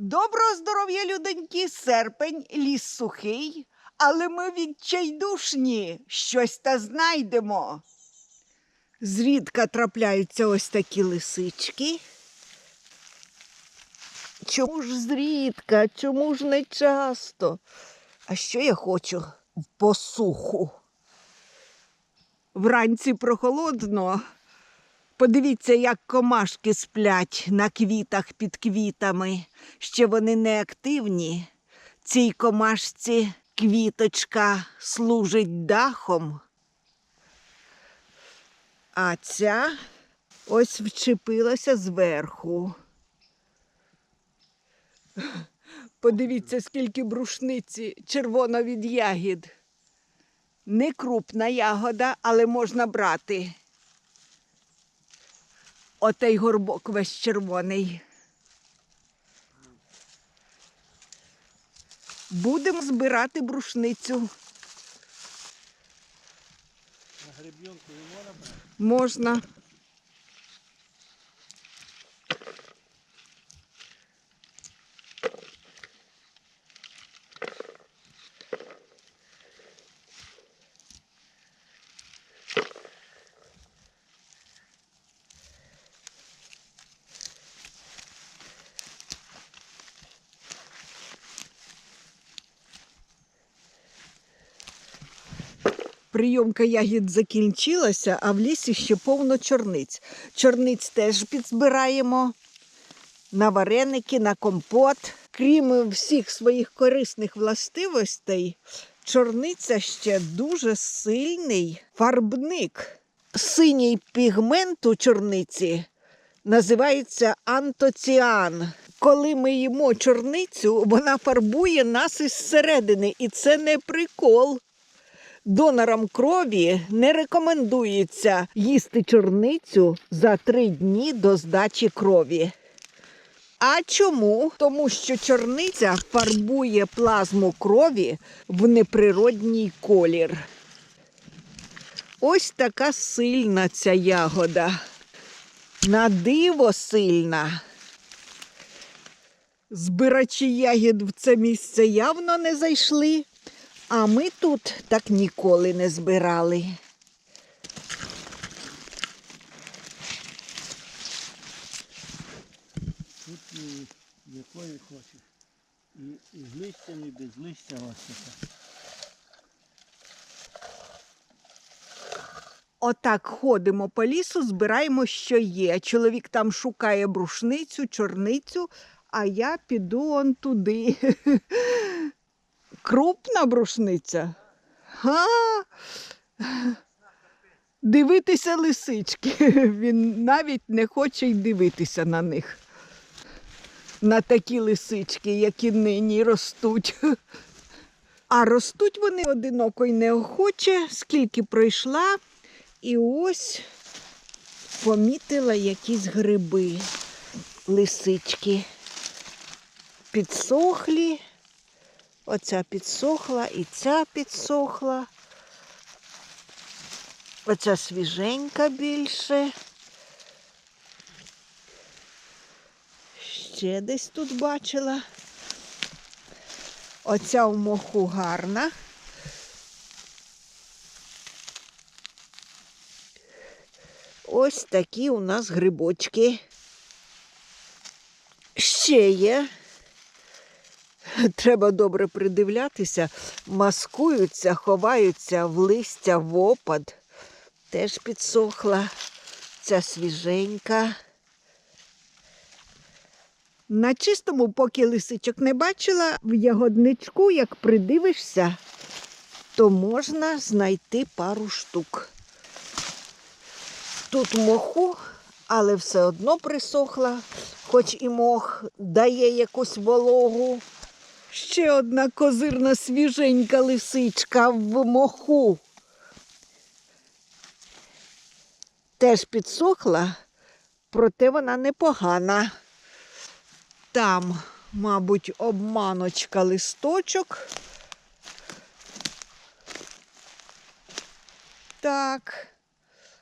Доброго здоров'я, людоньки, серпень, ліс сухий, але ми відчайдушні, щось та знайдемо. Зрідка трапляються ось такі лисички. Чому ж зрідка? Чому ж не часто? А що я хочу? В посуху. Вранці прохолодно. Подивіться, як комашки сплять на квітах під квітами. Ще вони не активні. Цій комашці квіточка служить дахом. А ця ось вчепилася зверху. Подивіться, скільки брушниці червона від ягід. Не крупна ягода, але можна брати. Отей горбок весь червоний. Будемо збирати брушницю. На гребінку не можна брати? Можна. Прийомка ягід закінчилася, а в лісі ще повно чорниць. Чорниць теж підзбираємо на вареники, на компот. Крім всіх своїх корисних властивостей, чорниця ще дуже сильний фарбник. Синій пігмент у чорниці називається антоціан. Коли ми їмо чорницю, вона фарбує нас із середини, і це не прикол. Донорам крові не рекомендується їсти чорницю за три дні до здачі крові. А чому? Тому що чорниця фарбує плазму крові в неприродній колір. Ось така сильна ця ягода. На диво сильна. Збирачі ягід в це місце явно не зайшли. А ми тут так ніколи не збирали. Тут і якої хочеш. І, і з листям, і без листя ось така. Отак ходимо по лісу, збираємо, що є. Чоловік там шукає брушницю, чорницю, а я піду он туди. Крупна брушниця. Га. Дивитися лисички. Він навіть не хоче й дивитися на них. На такі лисички, які нині ростуть. А ростуть вони одиноко й неохоче, скільки пройшла, і ось помітила якісь гриби, лисички. Підсохлі. Оця підсохла і ця підсохла. Оця свіженька більше. Ще десь тут бачила. Оця в моху гарна. Ось такі у нас грибочки. Ще є. Треба добре придивлятися, маскуються, ховаються в листя в опад. Теж підсохла. Ця свіженька. На чистому, поки лисичок не бачила, в ягодничку, як придивишся, то можна знайти пару штук. Тут моху, але все одно присохла, хоч і мох дає якусь вологу. Ще одна козирна свіженька лисичка в моху. Теж підсохла, проте вона непогана. Там, мабуть, обманочка листочок. Так,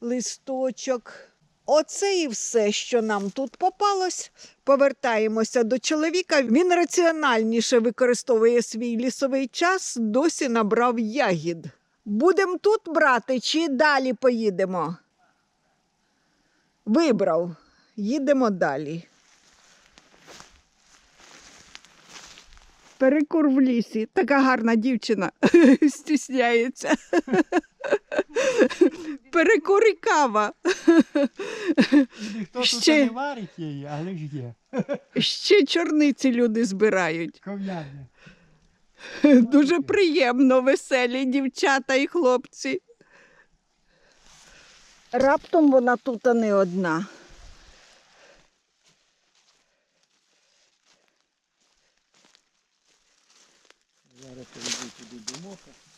листочок. Оце і все, що нам тут попалось. Повертаємося до чоловіка. Він раціональніше використовує свій лісовий час, досі набрав ягід. Будемо тут брати чи далі поїдемо? Вибрав. Їдемо далі. Перекур в лісі. Така гарна дівчина стісняється. Перекур і кава. Ніхто тут Ще- не варить її, але ж є. Ще чорниці люди збирають. Ков'ярня. Дуже приємно, веселі дівчата і хлопці. Раптом вона тут а не одна.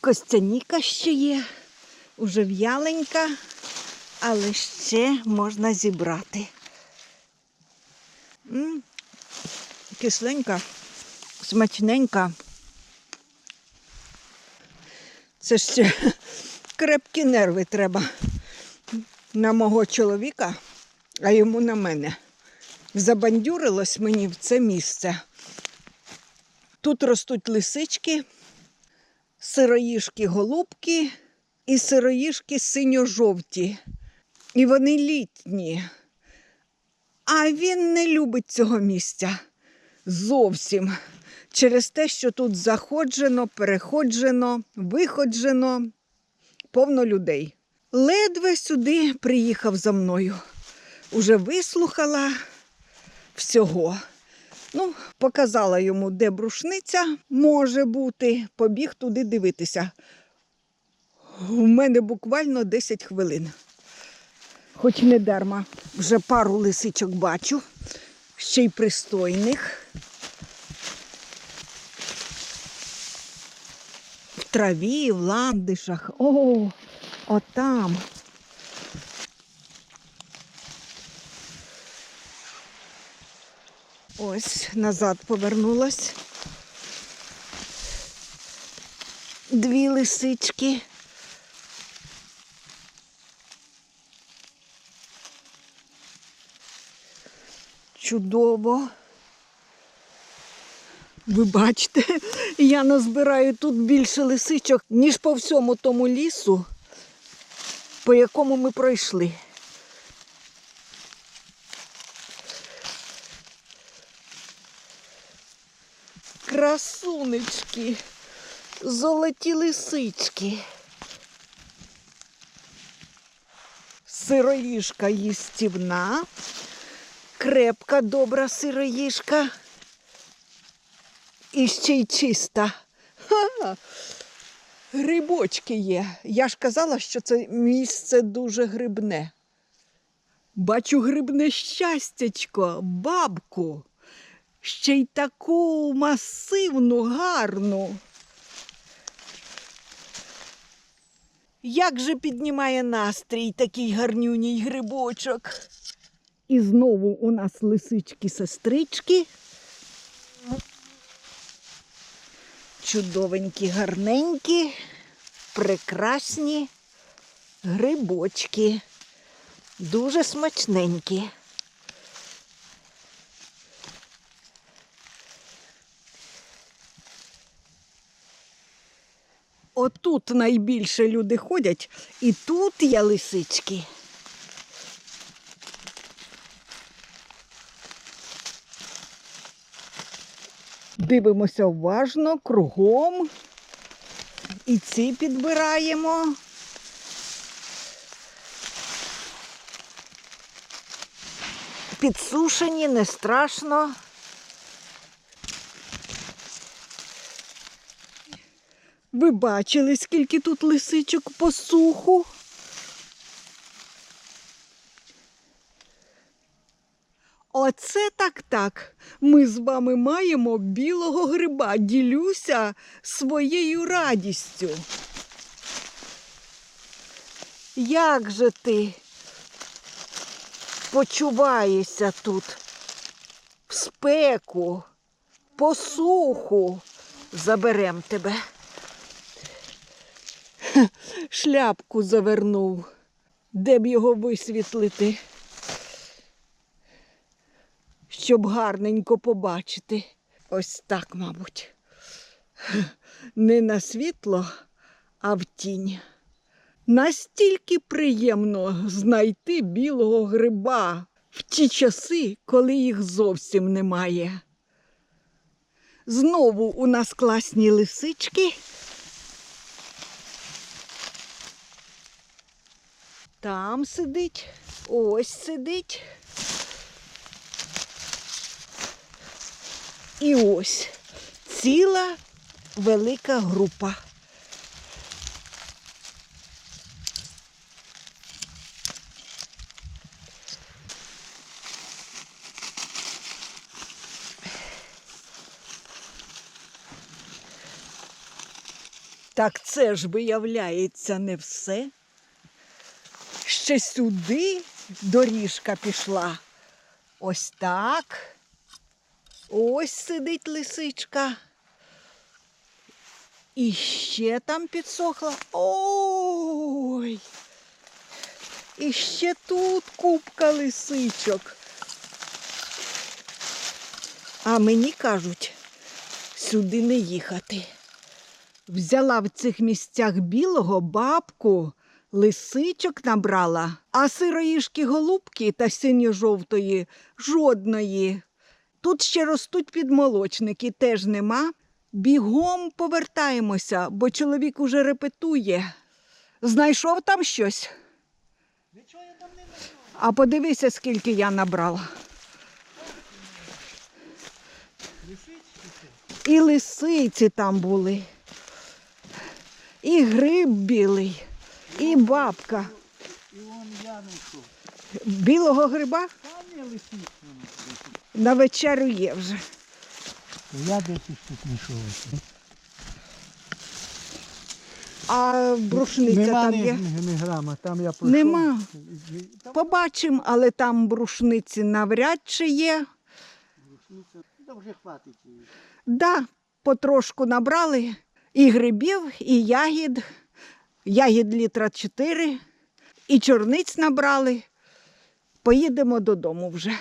Костяніка ще є, уже в'яленька, але ще можна зібрати. М, Кисленька, смачненька. Це ще крепкі нерви треба на мого чоловіка, а йому на мене. Забандюрилось мені в це місце. Тут ростуть лисички, сироїшки голубки і сироїшки синьо-жовті. І вони літні. А він не любить цього місця зовсім. Через те, що тут заходжено, переходжено, виходжено, повно людей. Ледве сюди приїхав за мною. Уже вислухала всього. Ну, показала йому, де брушниця може бути, побіг туди дивитися. У мене буквально 10 хвилин. Хоч не дарма, вже пару лисичок бачу, ще й пристойних. В траві, в ландишах. О, отам. Ось назад повернулась. Дві лисички. Чудово. Ви бачите, я назбираю тут більше лисичок, ніж по всьому тому лісу, по якому ми пройшли. Красунечки, золоті лисички. Сироїжка їстівна, крепка, добра сироїжка. І ще й чиста. Ха! Грибочки є. Я ж казала, що це місце дуже грибне. Бачу грибне щастячко, бабку. Ще й таку масивну, гарну. Як же піднімає настрій такий гарнюній грибочок. І знову у нас лисички-сестрички. Чудовенькі, гарненькі, прекрасні грибочки. Дуже смачненькі. Отут найбільше люди ходять, і тут є лисички. Дивимося уважно, кругом. І ці підбираємо. Підсушені, не страшно. Ви бачили, скільки тут лисичок по суху? Оце так так. Ми з вами маємо білого гриба. Ділюся своєю радістю. Як же ти почуваєшся тут? В спеку, посуху. Заберем тебе. Шляпку завернув. Де б його висвітлити? Щоб гарненько побачити. Ось так, мабуть. Не на світло, а в тінь. Настільки приємно знайти білого гриба в ті часи, коли їх зовсім немає. Знову у нас класні лисички. Там сидить, ось сидить. І ось ціла велика група. Так це ж виявляється не все. Ще сюди доріжка пішла. Ось так. Ось сидить лисичка. І ще там підсохла. Ой. І ще тут купка лисичок. А мені кажуть, сюди не їхати. Взяла в цих місцях білого бабку, лисичок набрала, а сироїшки голубки та синьо-жовтої жодної. Тут ще ростуть підмолочники, теж нема. Бігом повертаємося, бо чоловік уже репетує. Знайшов там щось? Не. А подивися, скільки я набрала. І лисиці там були, і гриб білий, і бабка. І вон я. Білого гриба Там є лисички. На вечерю є вже. Я десь тут знайшов. А брушниця Нема там є. ні, ні грама, там я пройшов. Нема. Там Побачимо, але там брушниці навряд чи є. Та вже хватить її. Да, потрошку набрали і грибів, і ягід. Ягід літра 4, і чорниць набрали. Поїдемо додому вже.